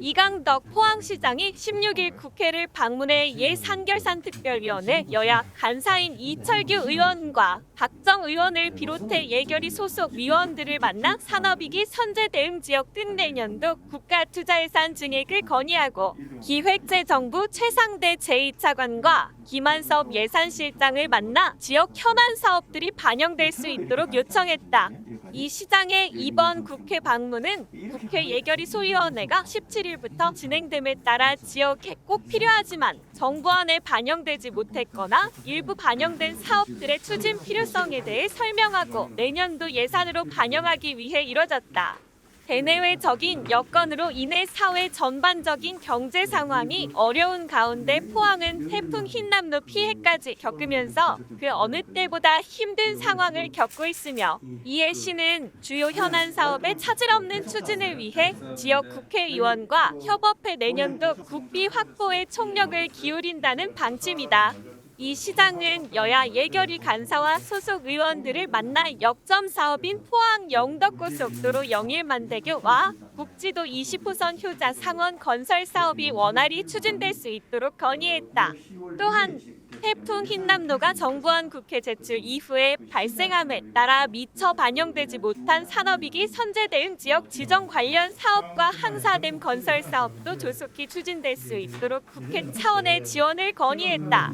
이강덕 포항시장이 16일 국회를 방문해 예산결산 특별위원회 여야 간사인 이철규 의원과 박정 의원을 비롯해 예결위 소속 위원들을 만나 산업위기 선제 대응 지역 등 내년도 국가투자예산 증액을 건의하고 기획재정부 최상대 제2차관과 김한섭 예산실장을 만나 지역 현안 사업들이 반영될 수 있도록 요청했다. 이 시장의 이번 국회 방문은 국회 예결위 소위원 회가 17일부터 진행됨에 따라 지역에 꼭 필요하지만 정부안에 반영되지 못했거나 일부 반영된 사업들의 추진 필요성에 대해 설명하고 내년도 예산으로 반영하기 위해 이뤄졌다. 대내외적인 여건으로 인해 사회 전반적인 경제 상황이 어려운 가운데 포항은 태풍 흰남노 피해까지 겪으면서 그 어느 때보다 힘든 상황을 겪고 있으며 이에 시는 주요 현안 사업의 차질 없는 추진을 위해 지역 국회의원과 협업해 내년도 국비 확보에 총력을 기울인다는 방침이다. 이 시장은 여야 예결위 간사와 소속 의원들을 만나 역점 사업인 포항 영덕고속도로 영일만대교와 국지도 20호선 효자 상원 건설 사업이 원활히 추진될 수 있도록 건의했다. 또한 태풍 흰남노가 정부안 국회 제출 이후에 발생함에 따라 미처 반영되지 못한 산업위기 선제 대응 지역 지정 관련 사업과 항사댐 건설 사업도 조속히 추진될 수 있도록 국회 차원의 지원을 건의했다.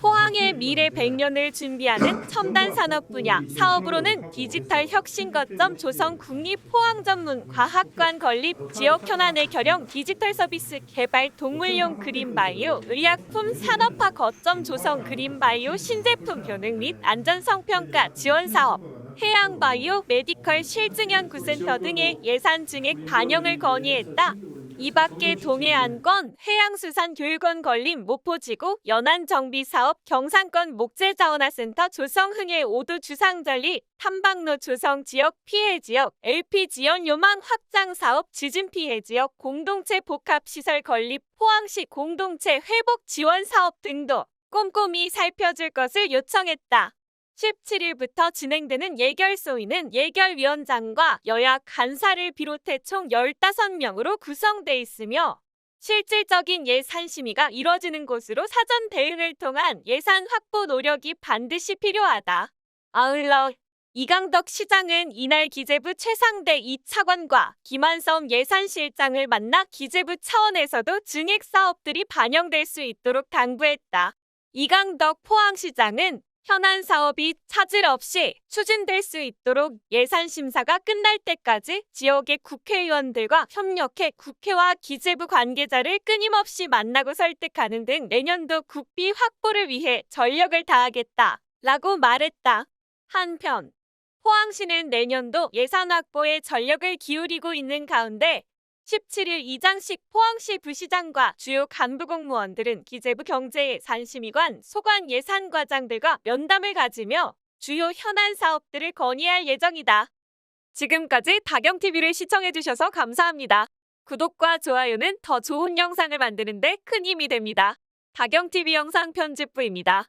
포항의 미래 100년을 준비하는 첨단 산업 분야 사업으로는 디지털 혁신 거점 조성 국립 포항 전문 과학관 건립 지역 현안의 결형 디지털 서비스 개발 동물용 그린 바이오 의약품 산업화 거점 조성 그린 바이오 신제품 효능 및 안전성 평가 지원 사업 해양 바이오 메디컬 실증 연 구센터 등의 예산 증액 반영을 건의했다. 이 밖에 동해안권 해양수산 교육원 건립 모포지구 연안정비사업 경상권 목재자원화센터 조성흥해 오도 주상전리 탐방로 조성 지역 피해 지역 LP 지원 요망 확장 사업 지진 피해 지역 공동체 복합시설 건립 포항시 공동체 회복 지원 사업 등도 꼼꼼히 살펴줄 것을 요청했다. 17일부터 진행되는 예결 소위는 예결위원장과 여야 간사를 비롯해 총 15명으로 구성돼 있으며 실질적인 예산 심의가 이뤄지는 곳으로 사전 대응을 통한 예산 확보 노력이 반드시 필요하다. 아울러 이강덕 시장은 이날 기재부 최상대 이차관과 김한섬 예산실장을 만나 기재부 차원에서도 증액 사업들이 반영될 수 있도록 당부했다. 이강덕 포항시장은 현안 사업이 차질 없이 추진될 수 있도록 예산 심사가 끝날 때까지 지역의 국회의원들과 협력해 국회와 기재부 관계자를 끊임없이 만나고 설득하는 등 내년도 국비 확보를 위해 전력을 다하겠다. 라고 말했다. 한편 포항시는 내년도 예산 확보에 전력을 기울이고 있는 가운데 17일 이장식 포항시 부시장과 주요 간부 공무원들은 기재부 경제예산심의관 소관 예산과장들과 면담을 가지며 주요 현안 사업들을 건의할 예정이다. 지금까지 다경TV를 시청해주셔서 감사합니다. 구독과 좋아요는 더 좋은 영상을 만드는 데 큰 힘이 됩니다. 다경TV 영상 편집부입니다.